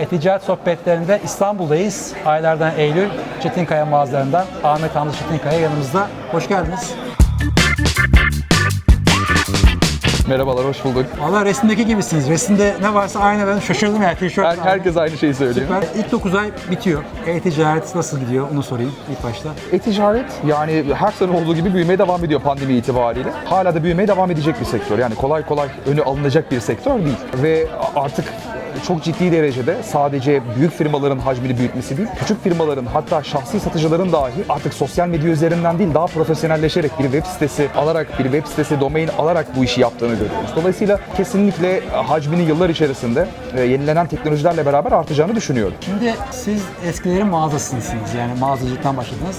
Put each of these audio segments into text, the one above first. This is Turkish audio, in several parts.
E-Ticaret sohbetlerinde İstanbul'dayız. Aylardan Eylül, Çetinkaya mağazalarından Ahmet Hamza Çetinkaya yanımızda. Hoş geldiniz. Merhabalar, hoş bulduk. Valla resimdeki gibisiniz. Resimde ne varsa aynı ben şaşırdım ya. Tişört Her, herkes aynı şeyi söylüyor. Süper. İlk 9 ay bitiyor. E-Ticaret nasıl gidiyor onu sorayım ilk başta. E-ticaret yani her sene olduğu gibi büyümeye devam ediyor pandemi itibariyle. Hala da büyümeye devam edecek bir sektör. Yani kolay kolay önü alınacak bir sektör değil. Ve artık çok ciddi derecede sadece büyük firmaların hacmini büyütmesi değil, küçük firmaların hatta şahsi satıcıların dahi artık sosyal medya üzerinden değil daha profesyonelleşerek bir web sitesi alarak, bir web sitesi domain alarak bu işi yaptığını görüyoruz. Dolayısıyla kesinlikle hacminin yıllar içerisinde e, yenilenen teknolojilerle beraber artacağını düşünüyorum. Şimdi siz eskilerin mağazasısınız yani mağazacılıktan başladınız.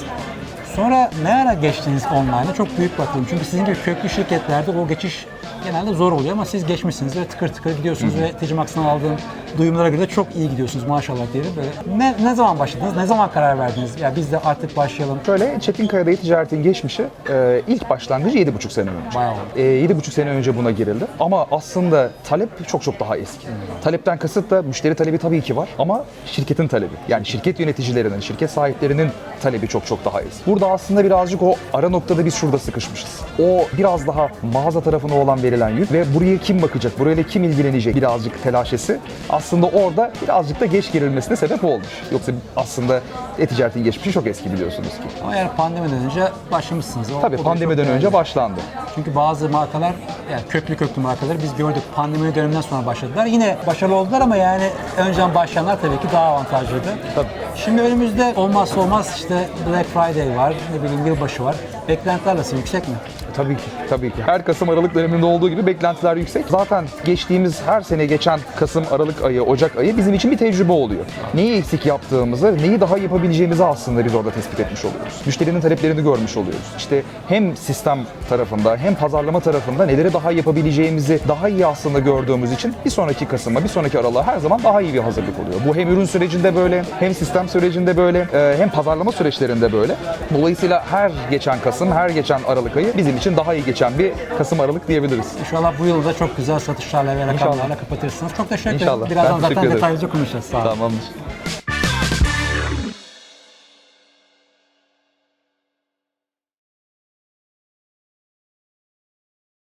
Sonra ne ara geçtiniz online'a? Çok büyük bakıyorum. Çünkü sizin gibi köklü şirketlerde o geçiş genelde zor oluyor ama siz geçmişsiniz ve tıkır tıkır gidiyorsunuz ve Tecmax'tan aldığım duyumlara göre de çok iyi gidiyorsunuz maşallah diyelim. Böyle. Ne, ne zaman başladınız? Ne zaman karar verdiniz? Ya biz de artık başlayalım. Şöyle Çetinkaya'da e-ticaretin geçmişi e, ilk başlangıcı 7,5 sene önce. Oldu. E, 7,5 sene önce buna girildi. Ama aslında talep çok çok daha eski. Talepten kasıt da müşteri talebi tabii ki var ama şirketin talebi. Yani şirket yöneticilerinin, şirket sahiplerinin talebi çok çok daha eski. Burada aslında birazcık o ara noktada biz şurada sıkışmışız. O biraz daha mağaza tarafına olan verilen yük ve buraya kim bakacak, burayla kim ilgilenecek birazcık telaşesi aslında orada birazcık da geç girilmesine sebep olmuş. Yoksa aslında e-ticaretin geçmişi çok eski biliyorsunuz ki. Ama yani pandemiden önce başlamışsınız. O- Tabii o pandemiden önce başlandı. Çünkü bazı markalar yani köklü köklü markaları biz gördük pandemi döneminden sonra başladılar. Yine başarılı oldular ama yani önceden başlayanlar tabii ki daha avantajlıydı. Tabii. Şimdi önümüzde olmazsa olmaz işte Black Friday var, ne bileyim yılbaşı var. Beklentiler nasıl yüksek mi? Tabii ki, tabii ki. Her Kasım Aralık döneminde olduğu gibi beklentiler yüksek. Zaten geçtiğimiz her sene geçen Kasım Aralık ayı, Ocak ayı bizim için bir tecrübe oluyor. Neyi eksik yaptığımızı, neyi daha yapabileceğimizi aslında biz orada tespit etmiş oluyoruz. Müşterinin taleplerini görmüş oluyoruz. İşte hem sistem tarafında hem pazarlama tarafında neleri daha yapabileceğimizi daha iyi aslında gördüğümüz için bir sonraki Kasım'a, bir sonraki Aralık'a her zaman daha iyi bir hazırlık oluyor. Bu hem ürün sürecinde böyle, hem sistem sürecinde böyle, e, hem pazarlama süreçlerinde böyle. Dolayısıyla her geçen Kasım, her geçen Aralık ayı bizim için daha iyi geçen bir Kasım Aralık diyebiliriz. İnşallah bu yılda çok güzel satışlarla ve rakamlarla İnşallah. kapatırsınız. Çok teşekkür ederim. İnşallah. Birazdan Ben teşekkür zaten ederim. detaylıca konuşacağız. Sağ olun. Tamamdır.